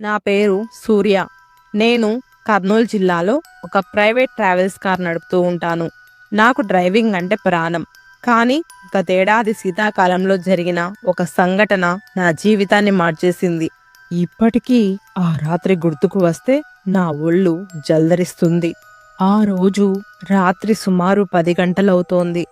నా పేరు సూర్య. నేను కర్నూలు జిల్లాలో ఒక ప్రైవేట్ ట్రావెల్స్ కార్ నడుపుతూ ఉంటాను. నాకు డ్రైవింగ్ అంటే ప్రాణం. కానీ గతేడాది శీతాకాలంలో జరిగిన ఒక సంఘటన నా జీవితాన్ని మార్చేసింది. ఇప్పటికీ ఆ రాత్రి గుర్తుకు వస్తే నా ఒళ్ళు జల్దరిస్తుంది. ఆ రోజు రాత్రి సుమారు పది గంటలవుతోంది.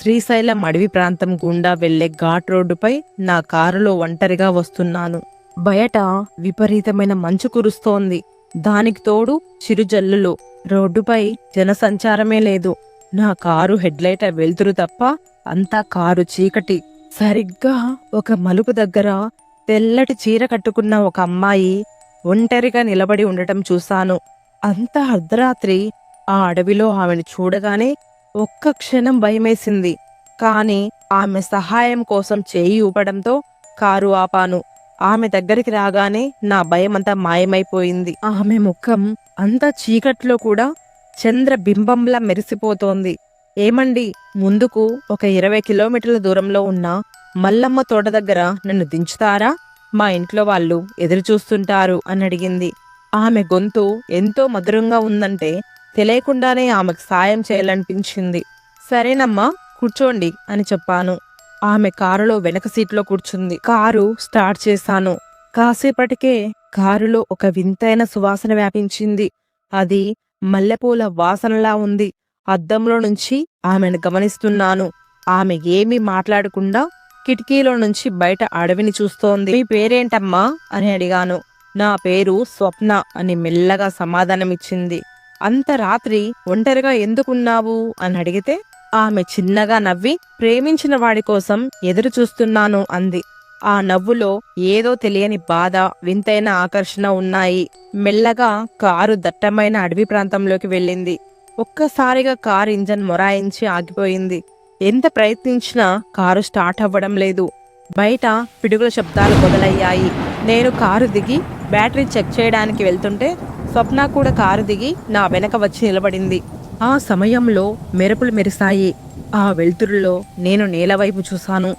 శ్రీశైలం అడవి ప్రాంతం గుండా వెళ్ళే ఘాట్ రోడ్డుపై నా కారులో ఒంటరిగా వస్తున్నాను. బయట విపరీతమైన మంచు కురుస్తోంది. దానికి తోడు చిరుజల్లులు. రోడ్డుపై జనసంచారమే లేదు. నా కారు హెడ్లైట్ వెళ్తురు తప్ప అంతా కారు చీకటి. సరిగ్గా ఒక మలుపు దగ్గర తెల్లటి చీర కట్టుకున్న ఒక అమ్మాయి ఒంటరిగా నిలబడి ఉండటం చూశాను. అంత అర్ధరాత్రి ఆ అడవిలో ఆమెను చూడగానే ఒక్క క్షణం భయమేసింది. కానీ ఆమె సహాయం కోసం చేయి ఊపడంతో కారు ఆపాను. ఆమె దగ్గరికి రాగానే నా భయమంతా మాయమైపోయింది. ఆమె ముఖం అంతా చీకట్లో కూడా చంద్రబింబంలా మెరిసిపోతోంది. ఏమండి ముందుకు ఒక ఇరవై కిలోమీటర్ల దూరంలో ఉన్న మల్లమ్మ తోట దగ్గర నన్ను దించుతారా? మా ఇంట్లో వాళ్ళు ఎదురు చూస్తుంటారు అని అడిగింది. ఆమె గొంతు ఎంతో మధురంగా ఉందంటే తెలియకుండానే ఆమెకు సాయం చేయాలనిపించింది. సరేనమ్మా కూర్చోండి అని చెప్పాను. ఆమె కారులో వెనక సీట్లో కూర్చుంది. కారు స్టార్ట్ చేశాను. కాసేపటికే కారులో ఒక వింతైన సువాసన వ్యాపించింది. అది మల్లెపూల వాసనలా ఉంది. అద్దంలో నుంచి ఆమెను గమనిస్తున్నాను. ఆమె ఏమీ మాట్లాడకుండా కిటికీలో నుంచి బయట అడవిని చూస్తోంది. మీ పేరేంటమ్మా? అని అడిగాను. నా పేరు స్వప్న అని మెల్లగా సమాధానమిచ్చింది. అంత రాత్రి ఒంటరిగా ఎందుకున్నావు? అని అడిగితే ఆమె చిన్నగా నవ్వి ప్రేమించిన వాడి కోసం ఎదురు చూస్తున్నాను అంది. ఆ నవ్వులో ఏదో తెలియని బాధ వింతైన ఆకర్షణ ఉన్నాయి. మెల్లగా కారు దట్టమైన అడవి ప్రాంతంలోకి వెళ్ళింది. ఒక్కసారిగా కారు ఇంజన్ మొరాయించి ఆగిపోయింది. ఎంత ప్రయత్నించినా కారు స్టార్ట్ అవ్వడం లేదు. బయట పిడుగుల శబ్దాలు మొదలయ్యాయి. నేను కారు దిగి బ్యాటరీ చెక్ చేయడానికి వెళ్తుంటే స్వప్న కూడా కారు దిగి నా వెనక వచ్చి నిలబడింది. ఆ సమయంలో మెరుపులు మెరిశాయి ఆ వెలుతురులో నేను నేల వైపు చూశాను.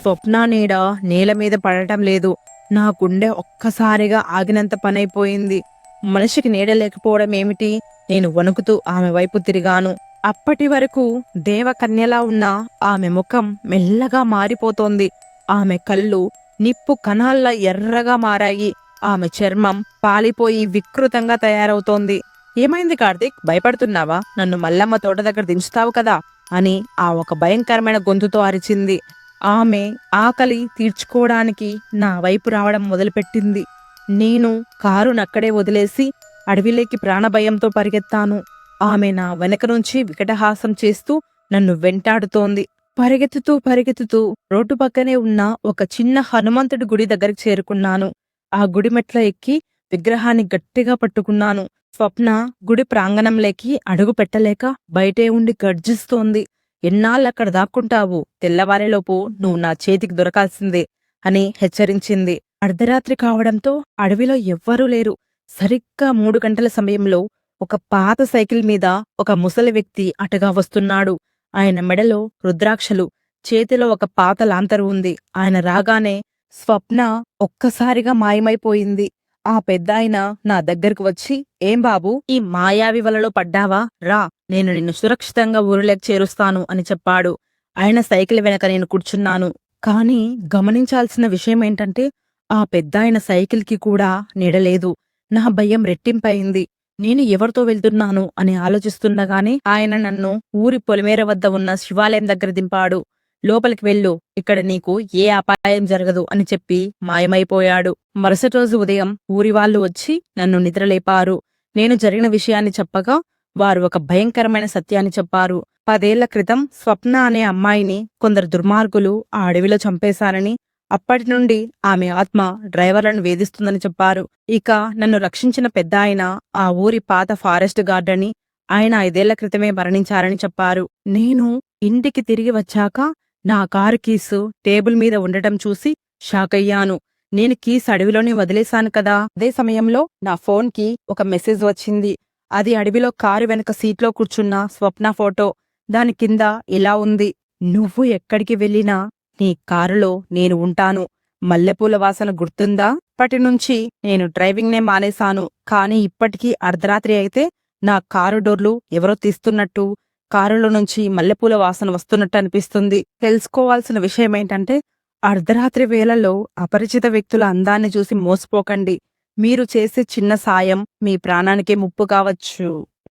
స్వప్న నీడ నేల మీద పడటం లేదు. నా గుండె ఒక్కసారిగా ఆగినంత పనైపోయింది. మనిషికి నీడ లేకపోవడం ఏమిటి? నేను వణుకుతూ ఆమె వైపు తిరిగాను. అప్పటి వరకు దేవకన్యలా ఉన్న ఆమె ముఖం మెల్లగా మారిపోతోంది. ఆమె కళ్ళు నిప్పు కణాల్లా ఎర్రగా మారాయి. ఆమె చర్మం పాలిపోయి వికృతంగా తయారవుతోంది. ఏమైంది కార్తీక్? భయపడుతున్నావా? నన్ను మల్లమ్మ తోట దగ్గర దించుతావు కదా? అని ఆ ఒక భయంకరమైన గొంతుతో అరిచింది. ఆమె ఆకలి తీర్చుకోవడానికి నా వైపు రావడం మొదలుపెట్టింది. నేను కారునక్కడే వదిలేసి అడవిలోకి ప్రాణభయంతో పరిగెత్తాను. ఆమె నా వెనక నుంచి వికటహాసం చేస్తూ నన్ను వెంటాడుతోంది. పరిగెత్తుతూ పరిగెత్తుతూ రోడ్డు పక్కనే ఉన్న ఒక చిన్న హనుమంతుడి గుడి దగ్గరికి చేరుకున్నాను. ఆ గుడి మెట్ల ఎక్కి విగ్రహాన్ని గట్టిగా పట్టుకున్నాను. స్వప్న గుడి ప్రాంగణంలోకి అడుగు పెట్టలేక బయటే ఉండి గర్జిస్తోంది. ఎన్నాళ్ళక్కడ దాక్కుంటావు? తెల్లవారేలోపు నువ్వు నా చేతికి దొరకాల్సిందే అని హెచ్చరించింది. అర్ధరాత్రి కావడంతో అడవిలో ఎవ్వరూ లేరు. సరిగ్గా మూడు గంటల సమయంలో ఒక పాత సైకిల్ మీద ఒక ముసలి వ్యక్తి అటుగా వస్తున్నాడు. ఆయన మెడలో రుద్రాక్షలు చేతిలో ఒక పాత లాంతరు ఉంది. ఆయన రాగానే స్వప్న ఒక్కసారిగా మాయమైపోయింది. ఆ పెద్దాయన నా దగ్గరకు వచ్చి ఏం బాబు ఈ మాయావి వలలో పడ్డావా? రా నేను నిన్ను సురక్షితంగా ఊరిలోకి చేరుస్తాను అని చెప్పాడు. ఆయన సైకిల్ వెనక నేను కూర్చున్నాను. కాని గమనించాల్సిన విషయం ఏంటంటే ఆ పెద్దాయన సైకిల్కి కూడా నీడలేదు నా భయం రెట్టింపయింది. నేను ఎవరితో వెళ్తున్నాను అని ఆలోచిస్తుండగానే ఆయన నన్ను ఊరి పొలిమేర వద్ద ఉన్న శివాలయం దగ్గర దింపాడు. లోపలికి వెళ్ళు. ఇక్కడ నీకు ఏ అపాయం జరగదు అని చెప్పి మాయమైపోయాడు. మరుసటి రోజు ఉదయం ఊరి వాళ్ళు వచ్చి నన్ను నిద్రలేపారు. నేను జరిగిన విషయాన్ని చెప్పగా వారు ఒక భయంకరమైన సత్యాన్ని చెప్పారు. పదేళ్ళ క్రితం స్వప్న అనే అమ్మాయిని కొందరు దుర్మార్గులు ఆ అడవిలో చంపేశారని అప్పటి నుండి ఆమె ఆత్మ డ్రైవర్లను వేధిస్తుందని చెప్పారు. ఇక నన్ను రక్షించిన పెద్ద ఆయన ఆ ఊరి పాత ఫారెస్ట్ గార్డ్ అని ఆయన ఐదేళ్ళ క్రితమే మరణించారని చెప్పారు. నేను ఇంటికి తిరిగి వచ్చాక నా కారు కీసు టేబుల్ మీద ఉండటం చూసి షాకయ్యాను నేను కీస్ అడవిలోనే వదిలేశాను కదా. అదే సమయంలో నా ఫోన్కి ఒక మెసేజ్ వచ్చింది. అది అడవిలో కారు వెనక సీట్లో కూర్చున్న స్వప్న ఫోటో. దాని కింద ఇలా ఉంది. నువ్వు ఎక్కడికి వెళ్ళినా నీ కారులో నేను ఉంటాను. మల్లెపూల వాసన గుర్తుందా? అప్పటి నుంచి నేను డ్రైవింగ్నే మానేశాను. కానీ ఇప్పటికీ అర్ధరాత్రి అయితే నా కారు డోర్లు ఎవరో తీస్తున్నట్టు కారులో నుంచి మల్లెపూల వాసన వస్తున్నట్టు అనిపిస్తుంది. తెలుసుకోవాల్సిన విషయం ఏంటంటే అర్ధరాత్రి వేళల్లో అపరిచిత వ్యక్తుల అందాన్ని చూసి మోసపోకండి. మీరు చేసే చిన్న సాయం మీ ప్రాణానికే ముప్పు కావచ్చు.